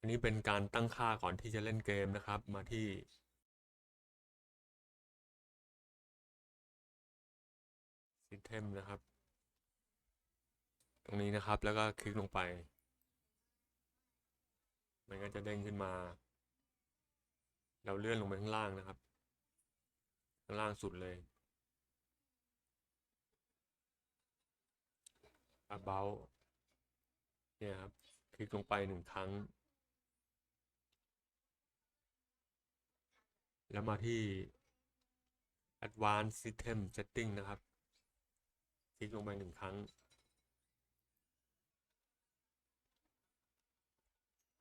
อันนี้เป็นการตั้งค่าก่อนที่จะเล่นเกมนะครับ มาที่ System นะครับ ตรงนี้นะครับแล้วก็คลิกลงไป มันก็จะเด้งขึ้นมา เราเลื่อนลงไปข้างล่างนะครับ ข้างล่างสุดเลย about เนี่ยครับ คลิกลงไปหนึ่งครั้ง แล้วมาที่ advanced system setting นะครับ คลิกลงไปหนึ่งครั้ง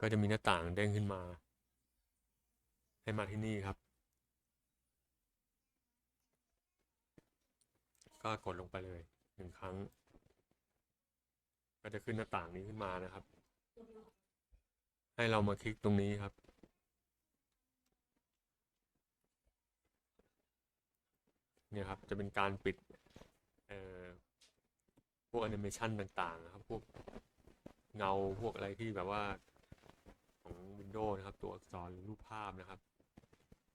ก็จะมีหน้าต่างเด้งขึ้นมา ให้มาที่นี่ครับ ก็กดลงไปเลยหนึ่งครั้ง ก็จะขึ้นหน้าต่างนี้ขึ้นมานะครับ ให้เรามาคลิกตรงนี้ครับ เนี่ยครับ จะเป็นการปิดเอ่อพวกแอนิเมชันต่างๆนะครับ พวกเงาพวกอะไรที่แบบว่าของ Windows นะครับ ตัวอักษรหรือรูปภาพนะครับ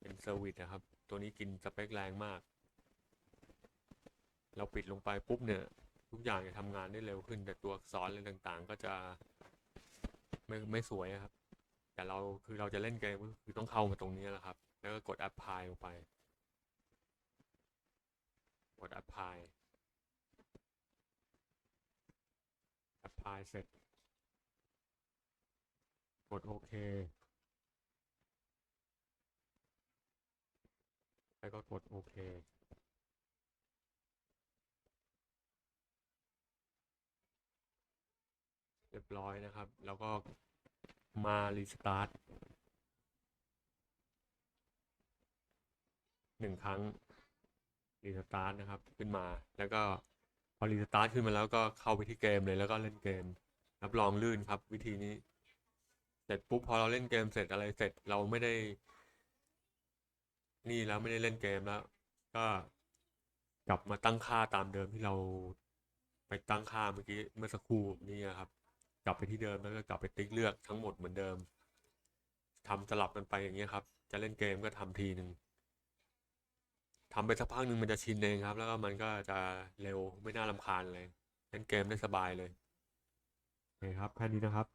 เป็นเซอร์วิสนะครับ ตัวนี้กินสเปคแรงมาก เราปิดลงไปปุ๊บเนี่ย ทุกอย่างจะทำงานได้เร็วขึ้น แต่ตัวอักษรอะไรต่างๆ ก็จะไม่ไม่สวยครับ แต่เราคือเราจะเล่นเกมก็คือต้องเข้ามาตรงนี้แหละครับ แล้วก็กด apply ลงไป ด apply apply เสร็จ กดโอเค แล้วก็กดโอเคเรียบร้อยนะครับ แล้วก็มารีสตาร์ทหนึ่งครั้ง รีสตาร์ทนะครับขึ้นมา แล้วก็พอรีสตาร์ทขึ้นมาแล้วก็เข้าไปที่เกมเลยแล้วก็เล่นเกม รับรองลื่นครับ วิธีนี้ เสร็จปุ๊บพอเราเล่นเกมเสร็จอะไรเสร็จเราไม่ได้ นี่แล้วไม่ได้เล่นเกมแล้ว ก็กลับมาตั้งค่าตามเดิมที่เราไปตั้งค่าเมื่อกี้เมื่อสักครู่นี้ครับ กลับไปที่เดิมแล้วก็กลับไปติ๊กเลือกทั้งหมดเหมือนเดิมทำสลับกันไปอย่างเงี้ยครับ จะเล่นเกมก็ทำทีหนึ่ง ทำไปสักพักหนึ่งมันจะชินเองครับ แล้วก็มันก็จะเร็วไม่น่าลำคาญเลยเล่นเกมได้สบายเลยโอเคครับแค่นี้นะครับ